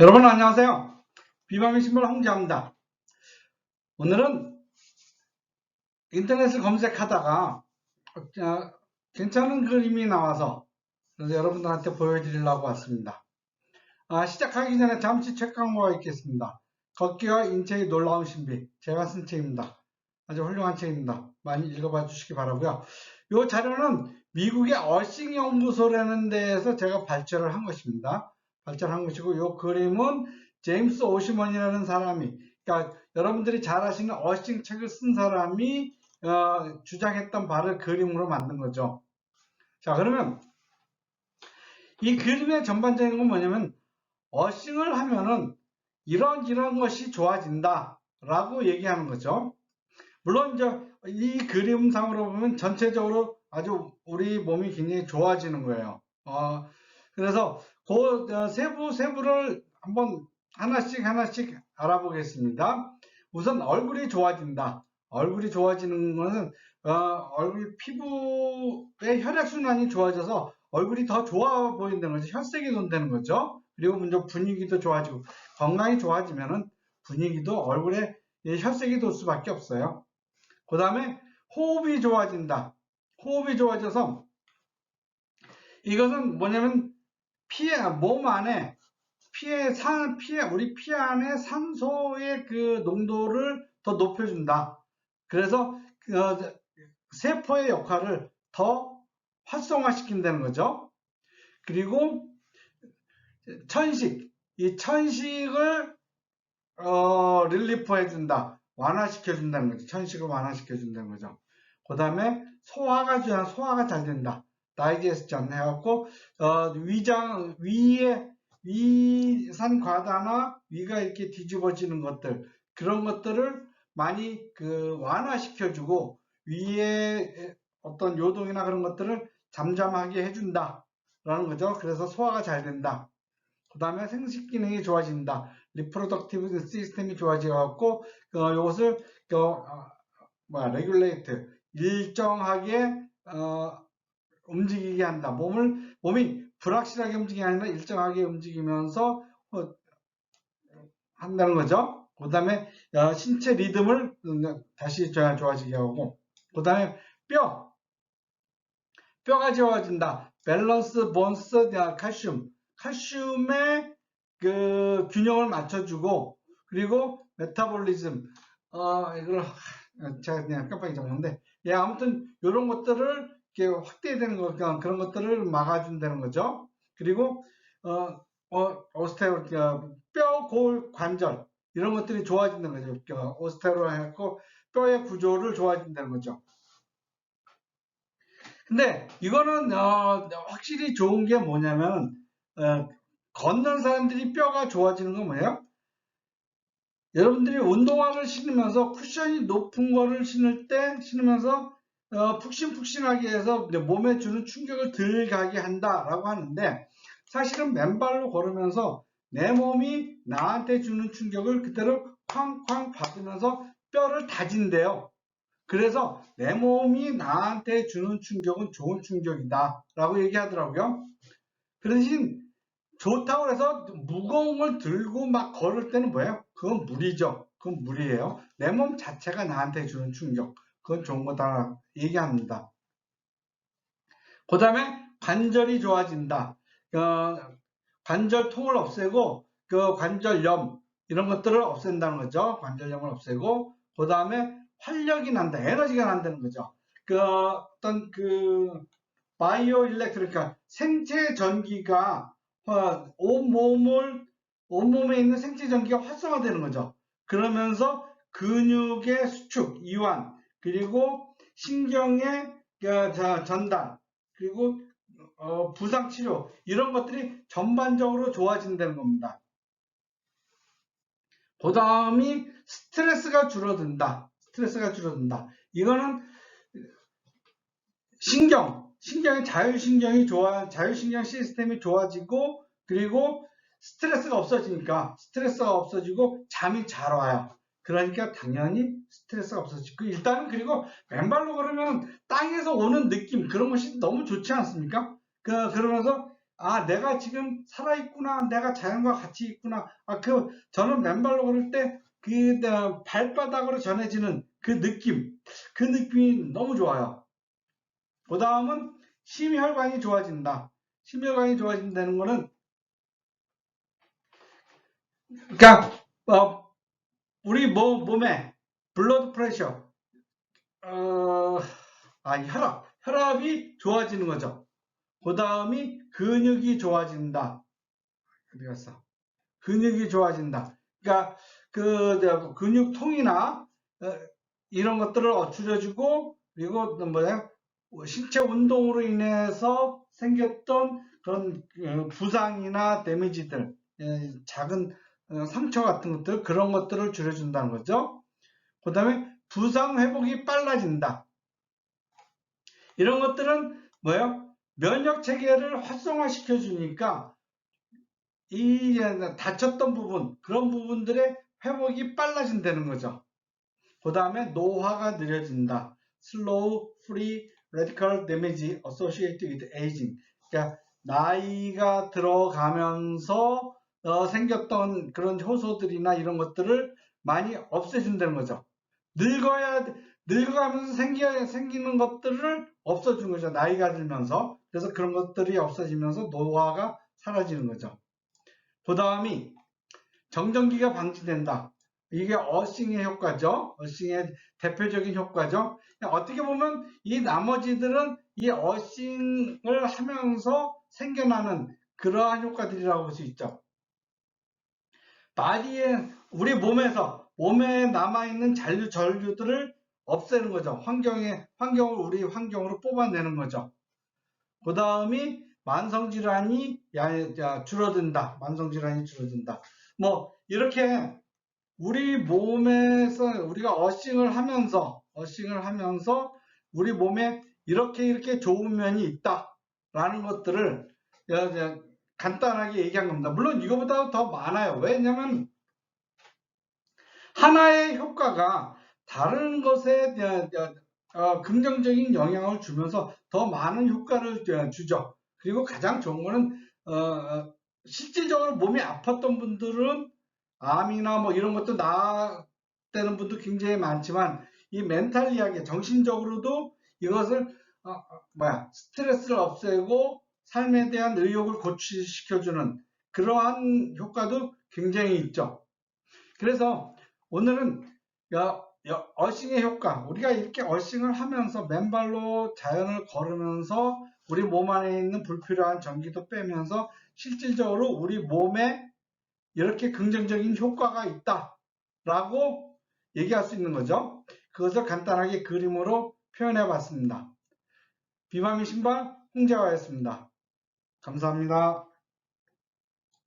여러분 안녕하세요. 비방의 신발 홍지합니다. 오늘은 인터넷을 검색하다가 어, 괜찮은 그림이 나와서 그래서 여러분들한테 보여드리려고 왔습니다. 아, 시작하기 전에 잠시 책 광고가 있겠습니다. 걷기와 인체의 놀라운 신비 제가 쓴 책입니다. 아주 훌륭한 책입니다. 많이 읽어봐 주시기 바라고요. 이 자료는 미국의 어싱 연구소라는 데에서 제가 발췌를 한 것입니다. 발전한 것이고 이 그림은 제임스 오시먼이라는 사람이 그러니까 여러분들이 잘 아시는 어싱 책을 쓴 사람이 어, 주장했던 바를 그림으로 만든 거죠. 자 그러면 이 그림의 전반적인 건 뭐냐면 어싱을 하면은 이런 이런 것이 좋아진다 라고 얘기하는 거죠. 물론 이제 이 그림상으로 보면 전체적으로 아주 우리 몸이 굉장히 좋아지는 거예요. 어, 그래서 그 어, 세부 세부를 한번 하나씩 하나씩 알아보겠습니다. 우선 얼굴이 좋아진다. 얼굴이 좋아지는 것은 어, 얼굴 피부의 혈액 순환이 좋아져서 얼굴이 더 좋아 보인다는 거죠. 혈색이 돈다는 거죠. 그리고 먼저 분위기도 좋아지고 건강이 좋아지면은 분위기도 얼굴에 혈색이 돌 수밖에 없어요. 그 다음에 호흡이 좋아진다. 호흡이 좋아져서 이것은 뭐냐면 피에 몸 안에 피에 산 피에 우리 피 안에 산소의 그 농도를 더 높여준다. 그래서 어, 세포의 역할을 더 활성화시킨다는 거죠. 그리고 천식 이 천식을 어, 릴리프 해준다. 완화시켜 준다는 거죠. 천식을 완화시켜 준다는 거죠. 그 다음에 소화가 잘 소화가 잘 된다. 다이제스션 해갖고 어, 위장 위에 위산 과다나 위가 이렇게 뒤집어지는 것들 그런 것들을 많이 그 완화시켜주고 위에 어떤 요동이나 그런 것들을 잠잠하게 해준다 라는 거죠. 그래서 소화가 잘 된다. 그 다음에 생식 기능이 좋아진다. 리프로덕티브 시스템이 좋아져갖고 어, 이것을 그, 어, 뭐야 레귤레이트 일정하게 어, 움직이게 한다. 몸을 몸이 불확실하게 움직이게 아니라 일정하게 움직이면서 어, 한다는 거죠. 그 다음에 어, 신체 리듬을 다시 좋아지게 하고 그 다음에 뼈 뼈가 좋아진다. 밸런스, 본스, 칼슘 칼슘의 그 균형을 맞춰주고 그리고 메타볼리즘 어 이걸 제가 그냥 깜빡 잊어먹는데 예 아무튼 이런 것들을 확대되는 것 그런 것들을 막아준다는 거죠. 그리고 어, 어 오스테로 뼈, 골, 관절 이런 것들이 좋아진다는 거죠. 오스테로 해갖고 뼈의 구조를 좋아진다는 거죠. 근데 이거는 어, 확실히 좋은 게 뭐냐면 어, 걷는 사람들이 뼈가 좋아지는 건 뭐예요? 여러분들이 운동화를 신으면서 쿠션이 높은 거를 신을 때 신으면서 어, 푹신푹신하게 해서 몸에 주는 충격을 덜 가게 한다라고 하는데 사실은 맨발로 걸으면서 내 몸이 나한테 주는 충격을 그대로 쾅쾅 받으면서 뼈를 다진대요. 그래서 내 몸이 나한테 주는 충격은 좋은 충격이다 라고 얘기하더라고요. 그 대신 좋다고 해서 무거운 걸 들고 막 걸을 때는 뭐예요? 그건 무리죠. 그건 무리예요. 내 몸 자체가 나한테 주는 충격. 그건 좋은 거다 얘기합니다. 그 다음에 관절이 좋아진다. 어, 관절 통을 없애고 그 관절염 이런 것들을 없앤다는 거죠. 관절염을 없애고 그 다음에 활력이 난다. 에너지가 난다는 거죠. 그 어떤 그 바이오 일렉트리카 그러니까 생체 전기가 어, 온몸을 온몸에 있는 생체 전기가 활성화되는 거죠. 그러면서 근육의 수축, 이완, 그리고 신경의 그, 전달, 그리고 어, 부상 치료 이런 것들이 전반적으로 좋아진다는 겁니다. 그 다음이 스트레스가 줄어든다. 스트레스가 줄어든다. 이거는 신경, 신경의 자율신경이 좋아, 자율신경 시스템이 좋아지고 그리고 스트레스가 없어지니까 스트레스가 없어지고 잠이 잘 와요. 그러니까 당연히 스트레스가 없어지고 일단은 그리고 맨발로 걸으면 땅에서 오는 느낌 그런 것이 너무 좋지 않습니까? 그, 그러면서 아, 내가 지금 살아 있구나. 내가 자연과 같이 있구나. 아, 그, 저는 맨발로 걸을 때, 그, 어, 발바닥으로 전해지는 그 느낌. 그 느낌이 너무 좋아요. 그 다음은 심혈관이 좋아진다. 심혈관이 좋아진다는 거는, 그러니까, 어, 우리 뭐, 몸에 블러드 프레셔, 어, 아, 혈압, 혈압이 좋아지는 거죠. 그 다음이 근육이 좋아진다. 어디 갔어? 근육이 좋아진다. 그러니까 그 저, 근육통이나 어, 이런 것들을 어추려주고 그리고 또 뭐야 신체 운동으로 인해서 생겼던 그런 어, 부상이나 데미지들 예, 작은 어, 상처 같은 것들 그런 것들을 줄여준다는 거죠. 그 다음에 부상 회복이 빨라진다. 이런 것들은 뭐예요? 면역 체계를 활성화시켜 주니까 이 다쳤던 부분 그런 부분들의 회복이 빨라진다는 거죠. 그 다음에 노화가 느려진다. Slow, Free, Radical Damage Associated with Aging. 그러니까 나이가 들어가면서 어, 생겼던 그런 효소들이나 이런 것들을 많이 없애준다는 거죠. 늙어야 늙어가면서 생기, 생기는 것들을 없어준 거죠. 나이가 들면서. 그래서 그런 것들이 없어지면서 노화가 사라지는 거죠. 그 다음이 정전기가 방지된다. 이게 어싱의 효과죠. 어싱의 대표적인 효과죠. 어떻게 보면 이 나머지들은 이 어싱을 하면서 생겨나는 그러한 효과들이라고 볼 수 있죠. 바디에 우리 몸에서 몸에 남아있는 잔류 전류들을 없애는 거죠. 환경에 환경을 우리 환경으로 뽑아내는 거죠. 그 다음이 만성질환이 줄어든다. 만성질환이 줄어든다. 뭐 이렇게 우리 몸에서 우리가 어싱을 하면서 어싱을 하면서 우리 몸에 이렇게 이렇게 좋은 면이 있다 라는 것들을 간단하게 얘기한 겁니다. 물론 이거보다 더 많아요. 왜냐면 하나의 효과가 다른 것에 어, 긍정적인 영향을 주면서 더 많은 효과를 주죠. 그리고 가장 좋은 거는 어, 실질적으로 몸이 아팠던 분들은 암이나 뭐 이런 것도 나되는 분도 굉장히 많지만 이 멘탈리하게 정신적으로도 이것을 어, 어, 뭐야 스트레스를 없애고 삶에 대한 의욕을 고취시켜주는 그러한 효과도 굉장히 있죠. 그래서 오늘은 어싱의 효과 우리가 이렇게 어싱을 하면서 맨발로 자연을 걸으면서 우리 몸 안에 있는 불필요한 전기도 빼면서 실질적으로 우리 몸에 이렇게 긍정적인 효과가 있다 라고 얘기할 수 있는 거죠. 그것을 간단하게 그림으로 표현해 봤습니다. 비만미 신발 홍재화였습니다. 감사합니다